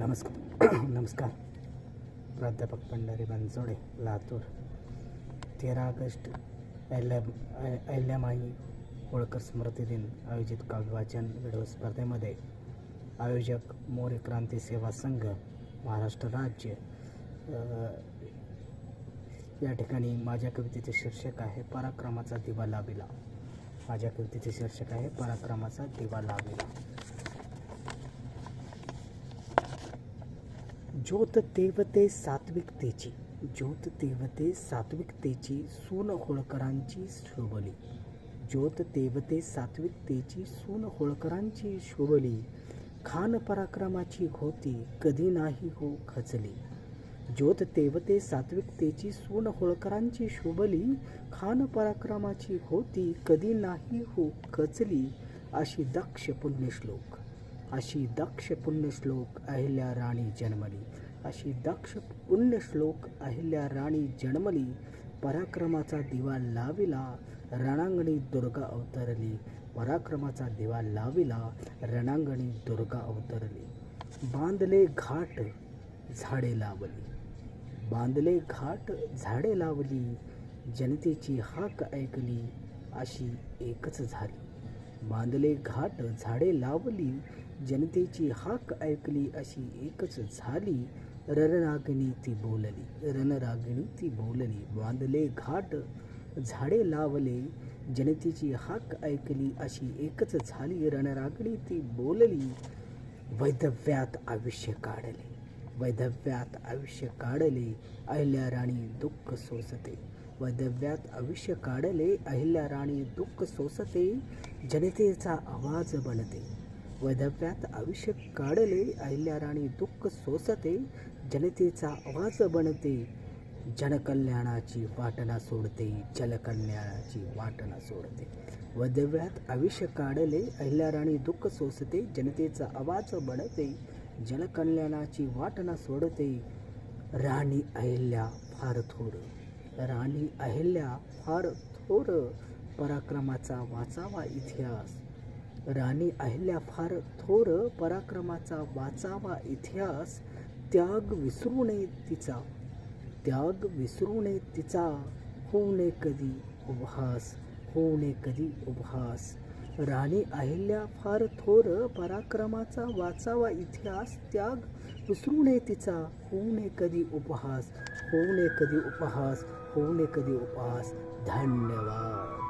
नमस्कार. नमस्कार. प्राध्यापक पंढरी बनसोडे लातूर. तेरा ऑगस्ट अहिल्या अहिल्यामाई होळकर स्मृती दिन आयोजित काव्यवाचन व्हिडिओ स्पर्धेमध्ये आयोजक मोरे क्रांती सेवा संघ महाराष्ट्र राज्य या ठिकाणी माझ्या कवितेचे शीर्षक आहे पराक्रमाचा दिवा लाविला. माझ्या कवितेचे शीर्षक आहे पराक्रमाचा दिवा लाविला. ज्योत तेवते सात्विकतेची. ज्योत तेवते सात्विकतेची सून होळकरांची शोभली. ज्योत तेवते सात्विकतेची सून होळकरांची शोभली. खान पराक्रमाची होती कधी नाही हो खचली. ज्योत तेवते सात्विकतेची सून होळकरांची शोभली. खान पराक्रमाची होती कधी नाही हो खचली अशी दक्ष पुण्यश्लोक. अशी दक्ष पुण्यश्लोक अहिल्या राणी जन्मली. अशी दक्ष पुण्यश्लोक अहिल्या राणी जन्मली. पराक्रमाचा दिवा लाविला रणांगणी दुर्गा अवतरली. पराक्रमाचा दिवा लाविला रणांगणी दुर्गा अवतरली. बांधले घाट झाडे लावली. बांधले घाट झाडे लावली. जनतेची हाक ऐकली अशी एकच झाली. बांधले घाट झाडे लावली. जनतेची हाक ऐकली अशी एकच झाली. रणरागिणी ती बोलली. रणरागिणी ती बोलली. बांधले घाट झाडे लावले. जनतेची हाक ऐकली अशी एकच झाली. रणरागिणी ती बोलली वैधव्यात आयुष्य काढले. वैधव्यात आयुष्य काढले अहिल्या राणी दुःख सोसते. वैधव्यात आयुष्य काढले अहिल्या राणी दुःख सोसते. जनतेचा आवाज बनते. वैधव्यात आयुष्य काढले अहिल्या राणी दुःख सोसते जनतेचा आवाज बनते जनकल्याणाची वाटणा सोडते जलकल्याणाची वाटणा सोडते. वैधव्यात आयुष्य काढले अहिल्या राणी दुःख सोसते जनतेचा आवाज बनते जनकल्याणाची वाटणा सोडते. राणी अहिल्या फार थोर राणी अहिल्या फार थोर पराक्रमाचा वाचावा इतिहास राणी अहिल्या फार थोर पराक्रमाचा वाचावा इतिहास त्याग विसरू नये तिचा. त्याग विसरू नये तिचा. होऊ नये कधी उपहास होऊ नये कधी उपहास. राणी अहिल्या फार थोर पराक्रमाचा वाचावा इतिहास त्याग विसरू नये तिचा. होऊ नये कधी उपहास होऊ नये कधी उपहास होऊ नये कधी उपहास. धन्यवाद.